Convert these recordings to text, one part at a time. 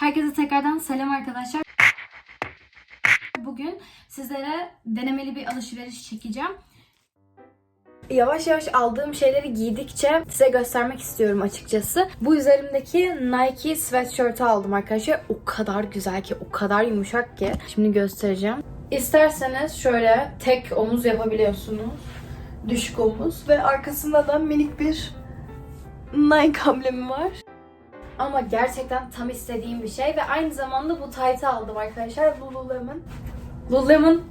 Herkese tekrardan selam arkadaşlar. Bugün sizlere denemeli bir alışveriş çekeceğim. Yavaş yavaş aldığım şeyleri giydikçe size göstermek istiyorum açıkçası. Bu üzerimdeki Nike sweatshirt'ı aldım arkadaşlar. O kadar güzel ki, o kadar yumuşak ki. Şimdi göstereceğim. İsterseniz şöyle tek omuz yapabiliyorsunuz. Düşük omuz ve arkasında da minik bir Nike amblemi var. Ama gerçekten tam istediğim bir şey ve aynı zamanda bu taytı aldım arkadaşlar Lululemon. Lululemon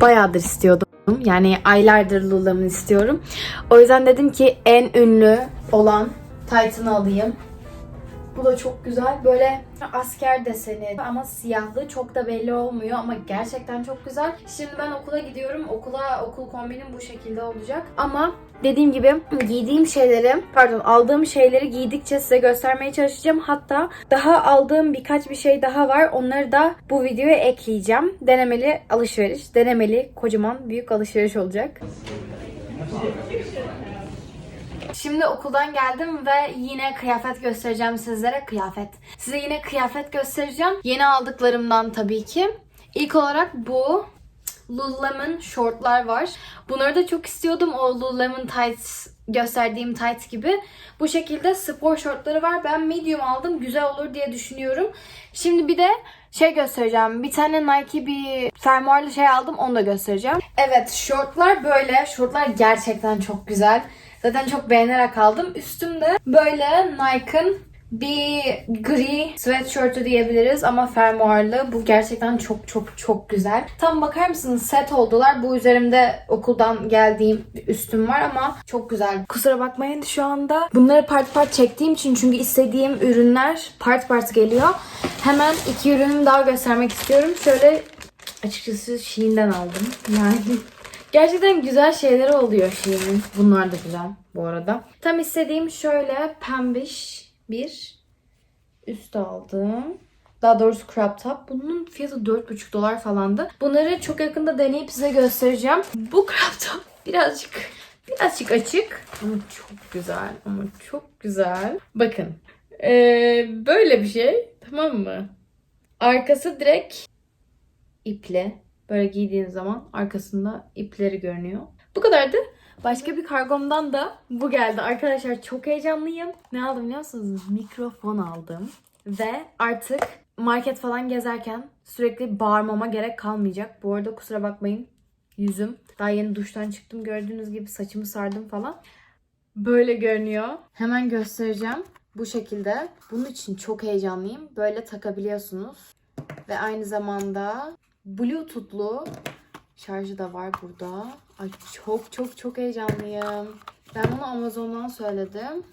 bayağıdır istiyordum. Yani aylardır Lululemon istiyorum. O yüzden dedim ki en ünlü olan taytını alayım. Bu da çok güzel. Böyle asker deseni ama siyahlı çok da belli olmuyor ama gerçekten çok güzel. Şimdi ben okula gidiyorum. Okula okul kombinim bu şekilde olacak. Ama dediğim gibi giydiğim şeyleri, pardon aldığım şeyleri giydikçe size göstermeye çalışacağım. Hatta daha aldığım birkaç bir şey daha var. Onları da bu videoya ekleyeceğim. Denemeli alışveriş, denemeli kocaman büyük alışveriş olacak. Şimdi okuldan geldim ve yine kıyafet göstereceğim sizlere. Kıyafet. Size yine kıyafet göstereceğim. Yeni aldıklarımdan tabii ki. İlk olarak bu Lululemon şortlar var. Bunları da çok istiyordum. O Lululemon tights gösterdiğim tights gibi. Bu şekilde spor şortları var. Ben medium aldım. Güzel olur diye düşünüyorum. Şimdi bir de şey göstereceğim. Bir tane Nike bir fermuarlı şey aldım. Onu da göstereceğim. Evet şortlar böyle. Şortlar gerçekten çok güzel. Zaten çok beğenerek aldım. Üstümde böyle Nike'ın bir gri sweatshirt'ü diyebiliriz ama fermuarlı. Bu gerçekten çok çok çok güzel. Tam bakar mısınız set oldular. Bu üzerimde okuldan geldiğim üstüm var ama çok güzel. Kusura bakmayın şu anda bunları part part çektiğim için çünkü istediğim ürünler part part geliyor. Hemen iki ürünümü daha göstermek istiyorum. Şöyle açıkçası Shein'den aldım. Yani Gerçekten güzel şeyleri oluyor Shein'in. Bunlar da güzel bu arada. Tam istediğim şöyle pembiş bir üst aldım. Daha doğrusu crop top. Bunun fiyatı 4,5 dolar falandı. Bunları çok yakında deneyip size göstereceğim. Bu crop top birazcık birazcık açık ama çok güzel ama çok güzel. Bakın. Ee, böyle bir şey. Tamam mı? Arkası direkt ipli. Böyle giydiğin zaman arkasında ipleri görünüyor. Bu kadardı. Başka bir kargomdan da bu geldi. Arkadaşlar çok heyecanlıyım. Ne aldım biliyor musunuz? Mikrofon aldım. Ve artık market falan gezerken sürekli bağırmama gerek kalmayacak. Bu arada kusura bakmayın. Yüzüm. Daha yeni duştan çıktım. Gördüğünüz gibi saçımı sardım falan. Böyle görünüyor. Hemen göstereceğim. Bu şekilde. Bunun için çok heyecanlıyım. Böyle takabiliyorsunuz. Ve aynı zamanda Bluetooth'lu şarjı da var burada. Ay çok çok çok heyecanlıyım. Ben bunu Amazon'dan söyledim.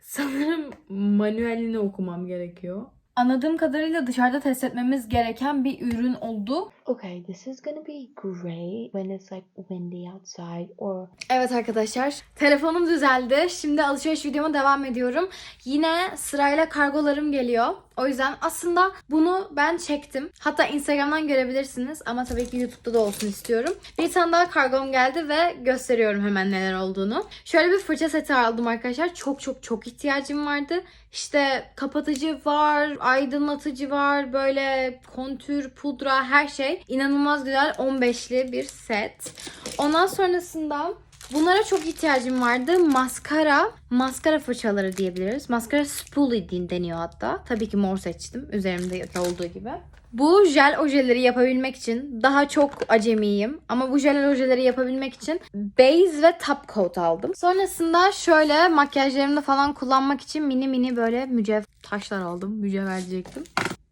Sanırım manuelini okumam gerekiyor. Anladığım kadarıyla dışarıda test etmemiz gereken bir ürün oldu. Okay, this is gonna be great when it's like windy outside or Evet arkadaşlar, telefonum düzeldi. Şimdi alışveriş videoma devam ediyorum. Yine sırayla kargolarım geliyor. O yüzden aslında bunu ben çektim. Hatta Instagram'dan görebilirsiniz ama tabii ki YouTube'da da olsun istiyorum. Bir tane daha kargom geldi ve gösteriyorum hemen neler olduğunu. Şöyle bir fırça seti aldım arkadaşlar. Çok çok çok ihtiyacım vardı. İşte kapatıcı var, aydınlatıcı var, böyle kontür, pudra her şey. İnanılmaz güzel 15'li bir set. Ondan sonrasında Bunlara çok ihtiyacım vardı. Maskara, maskara fırçaları diyebiliriz. Maskara spoolie deniyor hatta. Tabii ki mor seçtim. Üzerimde de olduğu gibi. Bu jel ojeleri yapabilmek için daha çok acemiyim. Ama bu jel ojeleri yapabilmek için base ve top coat aldım. Sonrasında şöyle makyajlarımda falan kullanmak için mini mini böyle mücevher taşlar aldım. Mücevher diyecektim.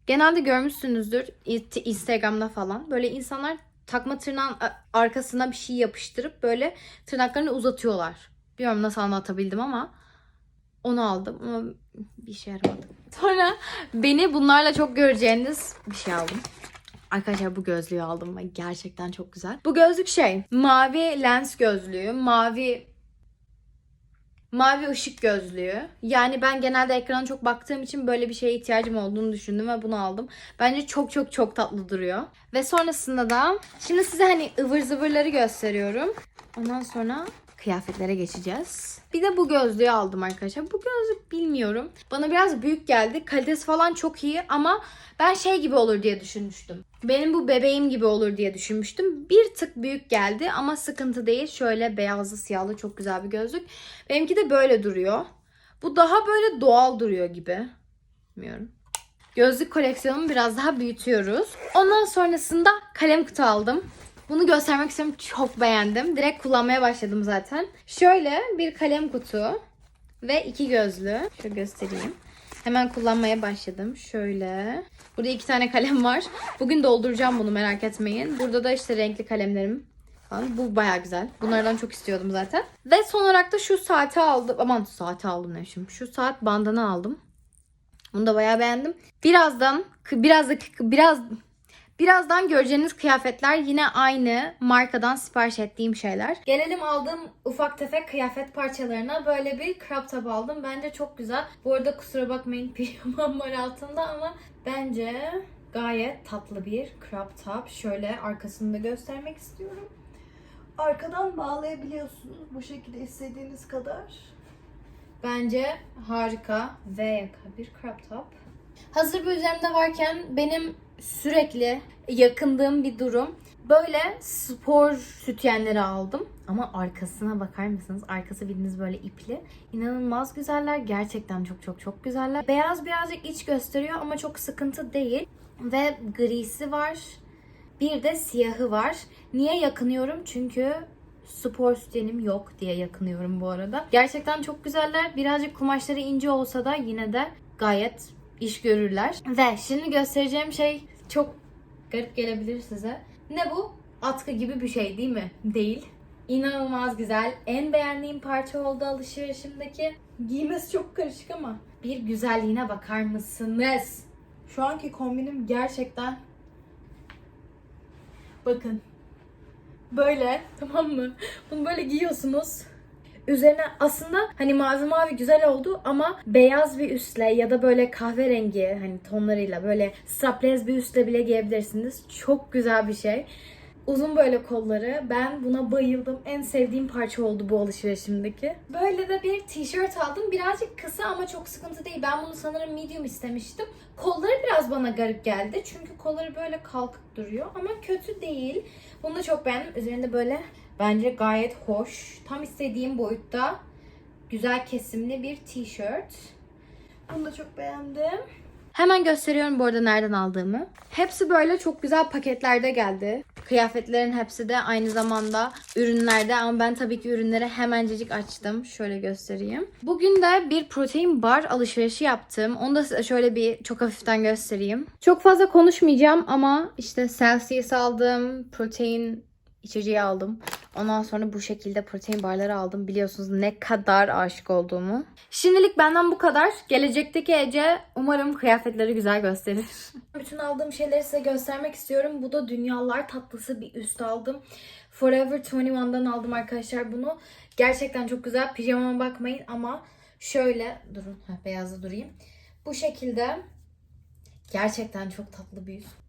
Genelde görmüşsünüzdür Instagram'da falan. Böyle insanlar takma tırnağın arkasına bir şey yapıştırıp böyle tırnaklarını uzatıyorlar. Bilmiyorum nasıl anlatabildim ama onu aldım ama bir işe yaramadı. Sonra beni bunlarla çok göreceğiniz bir şey aldım. Arkadaşlar bu gözlüğü aldım ve gerçekten çok güzel. Bu gözlük şey mavi lens gözlüğü, mavi mavi ışık gözlüğü. Yani ben genelde ekrana çok baktığım için böyle bir şeye ihtiyacım olduğunu düşündüm ve bunu aldım. Bence çok çok çok tatlı duruyor. Ve sonrasında da şimdi size hani ıvır zıvırları gösteriyorum. Ondan sonra kıyafetlere geçeceğiz. Bir de bu gözlüğü aldım arkadaşlar. Bu gözlük bilmiyorum. Bana biraz büyük geldi. Kalitesi falan çok iyi ama ben şey gibi olur diye düşünmüştüm. Benim bu bebeğim gibi olur diye düşünmüştüm. Bir tık büyük geldi ama sıkıntı değil. Şöyle beyazlı siyahlı çok güzel bir gözlük. Benimki de böyle duruyor. Bu daha böyle doğal duruyor gibi. Bilmiyorum. Gözlük koleksiyonumu biraz daha büyütüyoruz. Ondan sonrasında kalem kutu aldım. Bunu göstermek istiyorum. Çok beğendim. Direkt kullanmaya başladım zaten. Şöyle bir kalem kutu ve iki gözlü. Şöyle göstereyim. Hemen kullanmaya başladım. Şöyle. Burada iki tane kalem var. Bugün dolduracağım bunu merak etmeyin. Burada da işte renkli kalemlerim falan. Bu baya güzel. Bunlardan çok istiyordum zaten. Ve son olarak da şu saati aldım. Aman saati aldım ne. Şu saat bandını aldım. Bunu da bayağı beğendim. Birazdan biraz da biraz Birazdan göreceğiniz kıyafetler yine aynı markadan sipariş ettiğim şeyler. Gelelim aldığım ufak tefek kıyafet parçalarına. Böyle bir crop top aldım. Bence çok güzel. Bu arada kusura bakmayın pijamam var altında ama bence gayet tatlı bir crop top. Şöyle arkasını da göstermek istiyorum. Arkadan bağlayabiliyorsunuz bu şekilde istediğiniz kadar. Bence harika ve yaka bir crop top. Hazır bu üzerimde varken benim sürekli yakındığım bir durum. Böyle spor sütyenleri aldım. Ama arkasına bakar mısınız? Arkası bildiğiniz böyle ipli. İnanılmaz güzeller. Gerçekten çok çok çok güzeller. Beyaz birazcık iç gösteriyor ama çok sıkıntı değil. Ve grisi var. Bir de siyahı var. Niye yakınıyorum? Çünkü spor sütyenim yok diye yakınıyorum bu arada. Gerçekten çok güzeller. Birazcık kumaşları ince olsa da yine de gayet iş görürler. Ve şimdi göstereceğim şey çok garip gelebilir size. Ne bu? Atkı gibi bir şey değil mi? Değil. İnanılmaz güzel. En beğendiğim parça oldu alışverişimdeki. Giymesi çok karışık ama bir güzelliğine bakar mısınız? Şu anki kombinim gerçekten Bakın. Böyle tamam mı? Bunu böyle giyiyorsunuz. Üzerine aslında hani mavi mavi güzel oldu ama beyaz bir üstle ya da böyle kahverengi hani tonlarıyla böyle strapless bir üstle bile giyebilirsiniz. Çok güzel bir şey. Uzun böyle kolları. Ben buna bayıldım. En sevdiğim parça oldu bu alışverişimdeki. Böyle de bir tişört aldım. Birazcık kısa ama çok sıkıntı değil. Ben bunu sanırım medium istemiştim. Kolları biraz bana garip geldi. Çünkü kolları böyle kalkık duruyor. Ama kötü değil. Bunu da çok beğendim. Üzerinde böyle bence gayet hoş. Tam istediğim boyutta güzel kesimli bir tişört. bunu da çok beğendim. Hemen gösteriyorum bu arada nereden aldığımı. Hepsi böyle çok güzel paketlerde geldi. Kıyafetlerin hepsi de aynı zamanda ürünlerde ama ben tabii ki ürünleri hemencecik açtım. Şöyle göstereyim. Bugün de bir protein bar alışverişi yaptım. Onu da size şöyle bir çok hafiften göstereyim. Çok fazla konuşmayacağım ama işte Celsius aldım, protein içeceği aldım. Ondan sonra bu şekilde protein barları aldım. Biliyorsunuz ne kadar aşık olduğumu. Şimdilik benden bu kadar. Gelecekteki Ece umarım kıyafetleri güzel gösterir. Bütün aldığım şeyleri size göstermek istiyorum. Bu da dünyalar tatlısı bir üst aldım. Forever 21'dan aldım arkadaşlar bunu. Gerçekten çok güzel. Pijamama bakmayın ama şöyle durun. Heh, beyazda durayım. Bu şekilde gerçekten çok tatlı bir üst.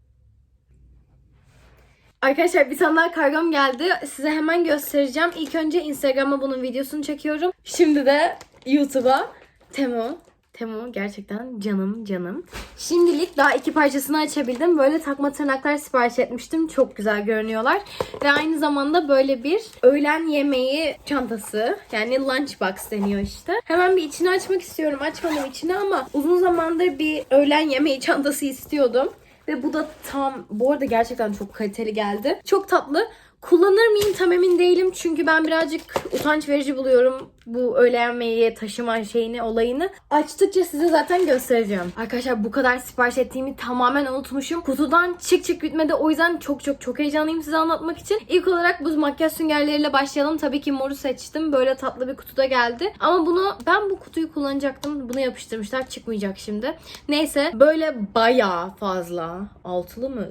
Arkadaşlar bir tane kargom geldi. Size hemen göstereceğim. İlk önce Instagram'a bunun videosunu çekiyorum. Şimdi de YouTube'a. Temo. Temo gerçekten canım canım. Şimdilik daha iki parçasını açabildim. Böyle takma tırnaklar sipariş etmiştim. Çok güzel görünüyorlar. Ve aynı zamanda böyle bir öğlen yemeği çantası. Yani lunchbox deniyor işte. Hemen bir içini açmak istiyorum. Açmadım içini ama uzun zamandır bir öğlen yemeği çantası istiyordum. Ve bu da tam bu arada gerçekten çok kaliteli geldi. Çok tatlı. Kullanır mıyım tam emin değilim. Çünkü ben birazcık utanç verici buluyorum bu öğle yemeği taşıma şeyini olayını. Açtıkça size zaten göstereceğim. Arkadaşlar bu kadar sipariş ettiğimi tamamen unutmuşum. Kutudan çık çık bitmedi. O yüzden çok çok çok heyecanlıyım size anlatmak için. İlk olarak bu makyaj süngerleriyle başlayalım. Tabii ki moru seçtim. Böyle tatlı bir kutuda geldi. Ama bunu ben bu kutuyu kullanacaktım. Bunu yapıştırmışlar. Çıkmayacak şimdi. Neyse böyle bayağı fazla. Altılı mı?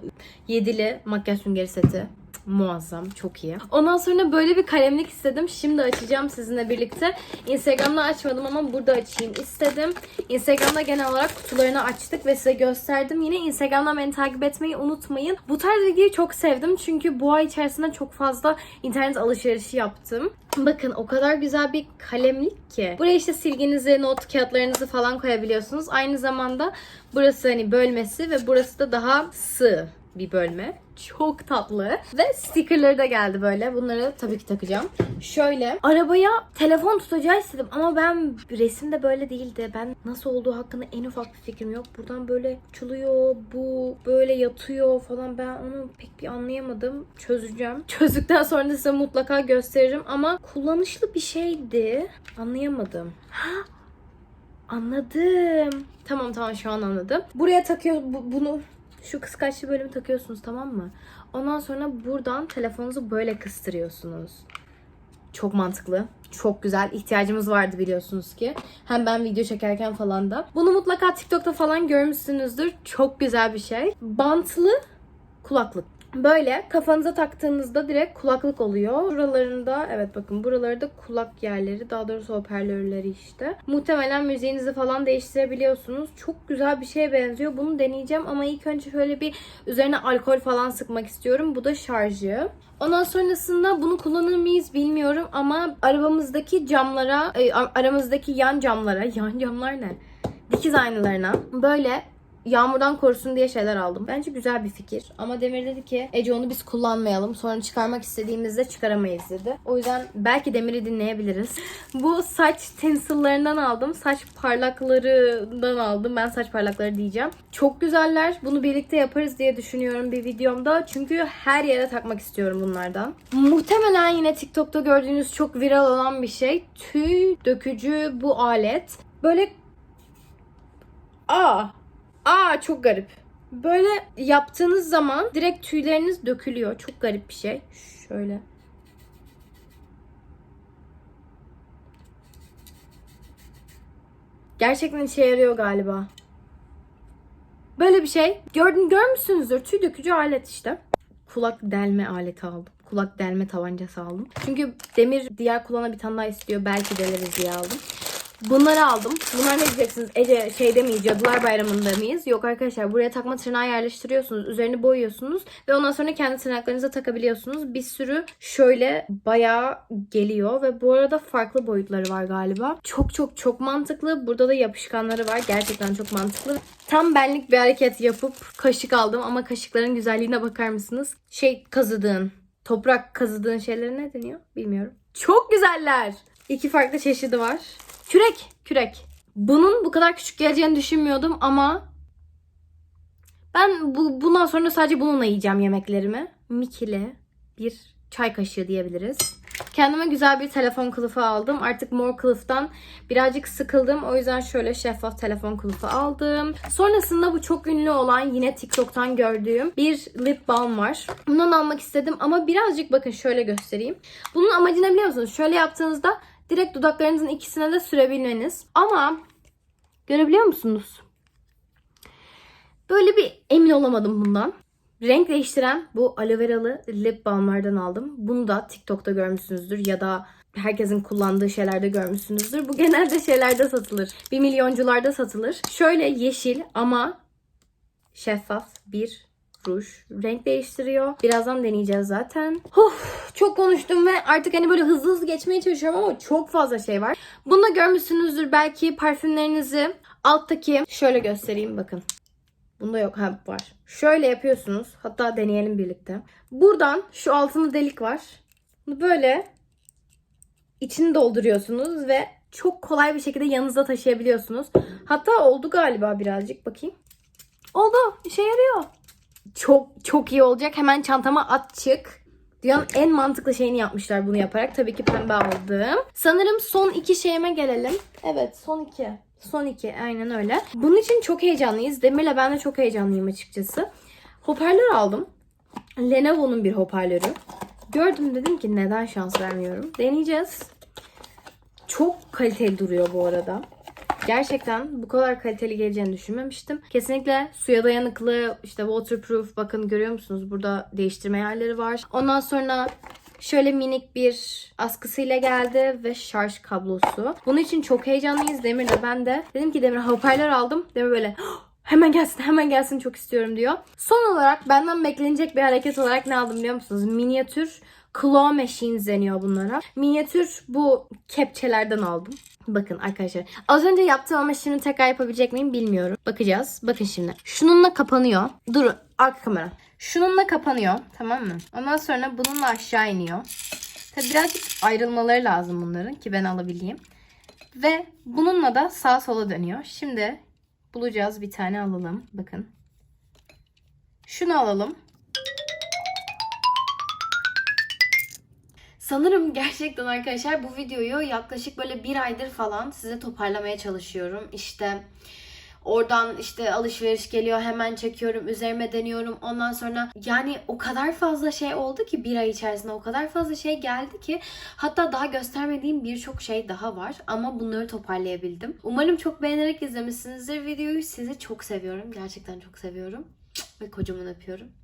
Yedili makyaj süngeri seti. Muazzam, çok iyi. Ondan sonra böyle bir kalemlik istedim. Şimdi açacağım sizinle birlikte. Instagram'da açmadım ama burada açayım istedim. Instagram'da genel olarak kutularını açtık ve size gösterdim. Yine Instagram'dan beni takip etmeyi unutmayın. Bu tarz ilgiyi çok sevdim çünkü bu ay içerisinde çok fazla internet alışverişi yaptım. Bakın o kadar güzel bir kalemlik ki. Buraya işte silginizi, not kağıtlarınızı falan koyabiliyorsunuz. Aynı zamanda burası hani bölmesi ve burası da daha sığ bir bölme. Çok tatlı. Ve stickerları da geldi böyle. Bunları tabii ki takacağım. Şöyle arabaya telefon tutacağı istedim ama ben resimde böyle değildi. Ben nasıl olduğu hakkında en ufak bir fikrim yok. Buradan böyle açılıyor, bu böyle yatıyor falan. Ben onu pek bir anlayamadım. Çözeceğim. Çözdükten sonra da size mutlaka gösteririm ama kullanışlı bir şeydi. Anlayamadım. Anladım. Tamam tamam şu an anladım. Buraya takıyor bu- bunu şu kıskaçlı bölümü takıyorsunuz tamam mı? Ondan sonra buradan telefonunuzu böyle kıstırıyorsunuz. Çok mantıklı. Çok güzel. İhtiyacımız vardı biliyorsunuz ki. Hem ben video çekerken falan da. Bunu mutlaka TikTok'ta falan görmüşsünüzdür. Çok güzel bir şey. Bantlı kulaklık. Böyle kafanıza taktığınızda direkt kulaklık oluyor. Buralarında evet bakın buraları da kulak yerleri daha doğrusu hoparlörleri işte. Muhtemelen müziğinizi falan değiştirebiliyorsunuz. Çok güzel bir şeye benziyor. Bunu deneyeceğim ama ilk önce şöyle bir üzerine alkol falan sıkmak istiyorum. Bu da şarjı. Ondan sonrasında bunu kullanır mıyız bilmiyorum ama arabamızdaki camlara, e, aramızdaki yan camlara, yan camlar ne? Dikiz aynalarına böyle yağmurdan korusun diye şeyler aldım. Bence güzel bir fikir. Ama Demir dedi ki Ece onu biz kullanmayalım. Sonra çıkarmak istediğimizde çıkaramayız dedi. O yüzden belki Demir'i dinleyebiliriz. Bu saç tinsel'larından aldım. Saç parlaklarından aldım. Ben saç parlakları diyeceğim. Çok güzeller. Bunu birlikte yaparız diye düşünüyorum bir videomda. Çünkü her yere takmak istiyorum bunlardan. Muhtemelen yine TikTok'ta gördüğünüz çok viral olan bir şey. Tüy dökücü bu alet. Böyle Aa Aa çok garip. Böyle yaptığınız zaman direkt tüyleriniz dökülüyor. Çok garip bir şey. Şöyle. Gerçekten işe yarıyor galiba. Böyle bir şey. Gördün görmüşsünüzdür. Tüy dökücü alet işte. Kulak delme aleti aldım. Kulak delme tabancası aldım. Çünkü Demir diğer kulağına bir tane daha istiyor. Belki deleriz diye aldım. Bunları aldım. Bunlar ne diyeceksiniz? Ece şeyde miyiz? Cadılar Bayramı'nda mıyız? Yok arkadaşlar. Buraya takma tırnağı yerleştiriyorsunuz. Üzerini boyuyorsunuz. Ve ondan sonra kendi tırnaklarınıza takabiliyorsunuz. Bir sürü şöyle bayağı geliyor. Ve bu arada farklı boyutları var galiba. Çok çok çok mantıklı. Burada da yapışkanları var. Gerçekten çok mantıklı. Tam benlik bir hareket yapıp kaşık aldım. Ama kaşıkların güzelliğine bakar mısınız? Şey kazıdığın, toprak kazıdığın şeylere ne deniyor? Bilmiyorum. Çok güzeller. İki farklı çeşidi var. Kürek, kürek. Bunun bu kadar küçük geleceğini düşünmüyordum ama ben bu bundan sonra sadece bununla yiyeceğim yemeklerimi. Mikile bir çay kaşığı diyebiliriz. Kendime güzel bir telefon kılıfı aldım. Artık mor kılıftan birazcık sıkıldım. O yüzden şöyle şeffaf telefon kılıfı aldım. Sonrasında bu çok ünlü olan yine TikTok'tan gördüğüm bir lip balm var. Bundan almak istedim ama birazcık bakın şöyle göstereyim. Bunun amacı ne biliyor musunuz? Şöyle yaptığınızda direkt dudaklarınızın ikisine de sürebilmeniz. Ama görebiliyor musunuz? Böyle bir emin olamadım bundan. Renk değiştiren bu aloe veralı lip balmlardan aldım. Bunu da TikTok'ta görmüşsünüzdür ya da herkesin kullandığı şeylerde görmüşsünüzdür. Bu genelde şeylerde satılır. Bir milyoncularda satılır. Şöyle yeşil ama şeffaf bir ruj. Renk değiştiriyor. Birazdan deneyeceğiz zaten. Of, çok konuştum ve artık hani böyle hızlı hızlı geçmeye çalışıyorum ama çok fazla şey var. Bunu da görmüşsünüzdür belki parfümlerinizi. Alttaki şöyle göstereyim bakın. Bunda yok. Ha var. Şöyle yapıyorsunuz. Hatta deneyelim birlikte. Buradan şu altında delik var. Böyle içini dolduruyorsunuz ve çok kolay bir şekilde yanınızda taşıyabiliyorsunuz. Hatta oldu galiba birazcık. Bakayım. Oldu. İşe yarıyor. Çok çok iyi olacak. Hemen çantama at çık. Dünyanın en mantıklı şeyini yapmışlar bunu yaparak. Tabii ki pembe aldım. Sanırım son iki şeyime gelelim. Evet son iki. Son iki aynen öyle. Bunun için çok heyecanlıyız. Demir'le ben de çok heyecanlıyım açıkçası. Hoparlör aldım. Lenovo'nun bir hoparlörü. Gördüm dedim ki neden şans vermiyorum. Deneyeceğiz. Çok kaliteli duruyor bu arada. Gerçekten bu kadar kaliteli geleceğini düşünmemiştim. Kesinlikle suya dayanıklı, işte waterproof. Bakın görüyor musunuz? Burada değiştirme yerleri var. Ondan sonra Şöyle minik bir askısıyla geldi ve şarj kablosu. Bunun için çok heyecanlıyız Demir de ben de. Dedim ki Demir hoparlör aldım. Demir böyle hemen gelsin hemen gelsin çok istiyorum diyor. Son olarak benden beklenecek bir hareket olarak ne aldım biliyor musunuz? Minyatür claw machines deniyor bunlara. Minyatür bu kepçelerden aldım. Bakın arkadaşlar. Az önce yaptığım ama şimdi tekrar yapabilecek miyim bilmiyorum. Bakacağız. Bakın şimdi. Şununla kapanıyor. Durun. Arka kamera. Şununla kapanıyor. Tamam mı? Ondan sonra bununla aşağı iniyor. Tabi birazcık ayrılmaları lazım bunların ki ben alabileyim. Ve bununla da sağa sola dönüyor. Şimdi bulacağız bir tane alalım. Bakın. Şunu alalım. Sanırım gerçekten arkadaşlar bu videoyu yaklaşık böyle bir aydır falan size toparlamaya çalışıyorum. İşte oradan işte alışveriş geliyor hemen çekiyorum üzerime deniyorum ondan sonra yani o kadar fazla şey oldu ki bir ay içerisinde o kadar fazla şey geldi ki hatta daha göstermediğim birçok şey daha var ama bunları toparlayabildim. Umarım çok beğenerek izlemişsinizdir videoyu sizi çok seviyorum gerçekten çok seviyorum ve kocaman öpüyorum.